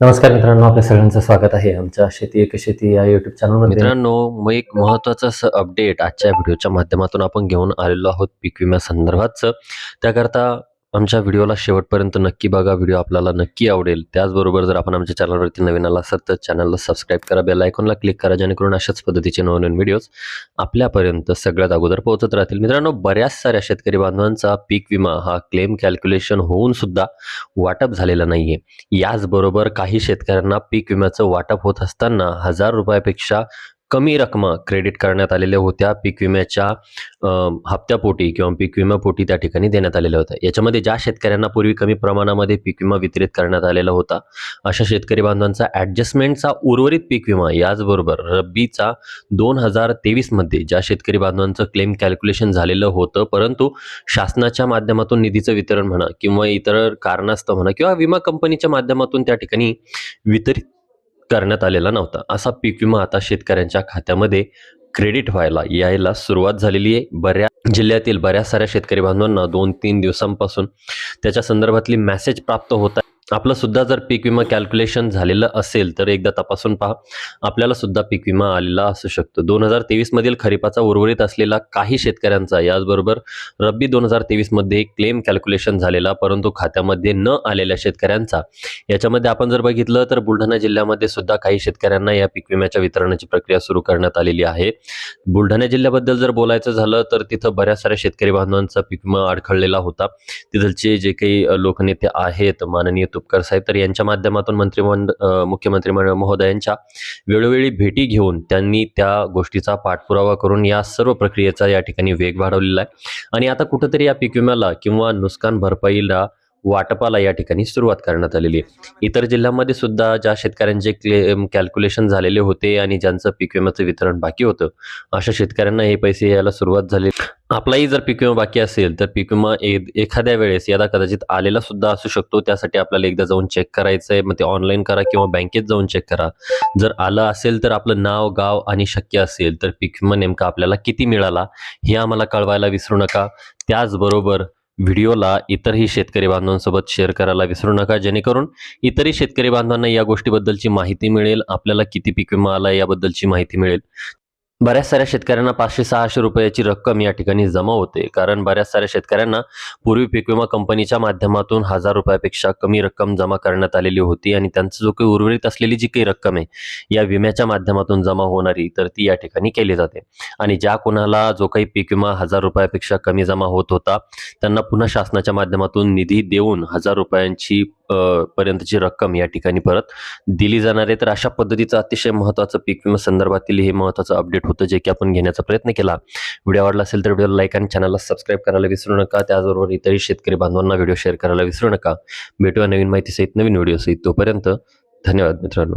नमस्कार मित्रांनो आपल्या सगळ्यांचं स्वागत आहे आमच्या शेती एक शेती या युट्यूब चॅनलमध्ये मित्रांनो मग एक महत्वाचं असं अपडेट आजच्या व्हिडिओच्या माध्यमातून आपण घेऊन आलेलो आहोत पीक विम्या संदर्भातचं त्याकरता आमच्या व्हिडिओला शेवटपर्यंत नक्की बघा. व्हिडिओ आपल्याला नक्की आवडेल. त्याचबरोबर जर आपण आमच्या चॅनलवरती नवीन आला असाल तर चॅनलला सबस्क्राईब करा. बेल आयकॉनला क्लिक करा जेणेकरून अशाच पद्धतीचे नवनवीन व्हिडिओज आपल्यापर्यंत सगळ्यात अगोदर पोहोचत राहतील. मित्रांनो बऱ्याच साऱ्या शेतकरी बांधवांचा पीक विमा हा क्लेम कॅल्क्युलेशन होऊन सुद्धा वाटप झालेला नाहीये. याचबरोबर काही शेतकऱ्यांना पीक विम्याचं वाटप होत असताना हजार रुपयापेक्षा कमी रकमा क्रेडिट करण्यात आलेल्या होत्या. पीक विम्याच्या हप्त्यापोटी किंवा पीक विम्यापोटी त्या ठिकाणी देण्यात आलेल्या होत्या. याच्यामध्ये ज्या शेतकऱ्यांना पूर्वी कमी प्रमाणामध्ये पीक विमा वितरित करण्यात आलेला होता अशा शेतकरी बांधवांचा ॲडजस्टमेंटचा उर्वरित पीक विमा याचबरोबर रब्बीचा दोन हजार तेवीसमध्ये ज्या शेतकरी बांधवांचं क्लेम कॅल्क्युलेशन झालेलं होतं परंतु शासनाच्या माध्यमातून निधीचं वितरण म्हणा किंवा इतर कारणास्तव म्हणा किंवा विमा कंपनीच्या माध्यमातून त्या ठिकाणी वितरित करण्यात आलेला नव्हता. असा पीक विमा आता शेतकऱ्यांच्या खात्यामध्ये क्रेडिट व्हायला यायला सुरुवात झालेली आहे. बऱ्या जिल्ह्यातील बऱ्याच साऱ्या शेतकरी बांधवांना दोन तीन दिवसांपासून त्याच्या संदर्भातली मेसेज प्राप्त होत आहे. आपलं सुद्धा जर पीक विमा कॅल्क्युलेशन झालेलं असेल तर एकदा तपासून पहा. आपल्याला सुद्धा पीक विमा आलेला असू शकतो. दोन हजार तेवीसमधील खरीपाचा उर्वरित असलेला काही शेतकऱ्यांचा याचबरोबर रब्बी दोन हजार तेवीसमध्ये क्लेम कॅल्क्युलेशन झालेला परंतु खात्यामध्ये न आलेल्या शेतकऱ्यांचा. याच्यामध्ये आपण जर बघितलं तर बुलढाणा जिल्ह्यामध्ये सुद्धा काही शेतकऱ्यांना या पीक विम्याच्या वितरणाची प्रक्रिया सुरू करण्यात आलेली आहे. बुलढाणा जिल्ह्याबद्दल जर बोलायचं झालं तर तिथं बऱ्याच साऱ्या शेतकरी बांधवांचा पीक विमा अडखळलेला होता. तिथलचे जे काही लोकनेते आहेत माननीय तुपकर साहेब तर यांच्या माध्यमातून मंत्रिमंड अ, मुख्यमंत्री महोदयांच्या वेळोवेळी भेटी घेऊन त्यांनी त्या गोष्टीचा पाठपुरावा करून या सर्व प्रक्रियेचा या ठिकाणी वेग वाढवलेला आहे. आणि आता कुठंतरी या पीक विम्याला किंवा नुकसान भरपाईला वाटपाला या ठिकाणी सुरुवात करण्यात आलेली आहे. इतर जिल्ह्यांमध्ये सुद्धा ज्या शेतकऱ्यांचे क्लेम कॅल्क्युलेशन झालेले होते आणि ज्यांचं पीक विम्याचं वितरण बाकी होतं अशा शेतकऱ्यांना हे पैसे यायला सुरुवात झाली. आपलाही जर पीक विमा बाकी असेल तर पीक विमा एखाद्या वेळेस यदा कदाचित आलेला सुद्धा असू शकतो त्यासाठी आपल्याला एकदा जाऊन चेक करायचं आहे मग ते ऑनलाईन करा किंवा बँकेत जाऊन चेक करा. जर आलं असेल तर आपलं नाव गाव आणि शक्य असेल तर पीक विमा नेमका आपल्याला किती मिळाला हे आम्हाला कळवायला विसरू नका. त्याचबरोबर व्हिडिओला इतरही शेतकरी बांधवांसोबत शेअर करायला विसरू नका जेणेकरून इतरही शेतकरी बांधवांना या गोष्टीबद्दलची माहिती मिळेल आपल्याला किती पीक विमा आला याबद्दलची माहिती मिळेल. बऱ्याच साऱ्या शेतकऱ्यांना पाचशे सहाशे रुपयाची रक्कम या ठिकाणी जमा होते. कारण बऱ्याच साऱ्या शेतकऱ्यांना पूर्वी पीक विमा कंपनीच्या माध्यमातून हजार रुपयापेक्षा कमी रक्कम जमा करण्यात आलेली होती आणि त्यांचं जो काही उर्वरित असलेली जी काही रक्कम आहे या विम्याच्या माध्यमातून जमा होणारी तर ती या ठिकाणी केली जाते. आणि ज्या कोणाला जो काही पीक विमा हजार रुपयापेक्षा कमी जमा होत होता त्यांना पुन्हा शासनाच्या माध्यमातून निधी देऊन हजार रुपयांची पर्यंतची रक्कम या ठिकाणी परत दिली जाणार आहे. तर अशा पद्धतीचं अतिशय महत्त्वाचं पीक विमा संदर्भातील हे महत्त्वाचं अपडेट होतं जे की आपण घेण्याचा प्रयत्न केला. व्हिडिओ आवडला असेल तर व्हिडिओ लाईक आणि चॅनलला सबस्क्राईब करायला विसरू नका. त्याचबरोबर इतरही शेतकरी बांधवांना व्हिडिओ शेअर करायला विसरू नका. भेटूया नवीन माहितीसहित नवीन व्हिडिओसहित तोपर्यंत धन्यवाद मित्रांनो.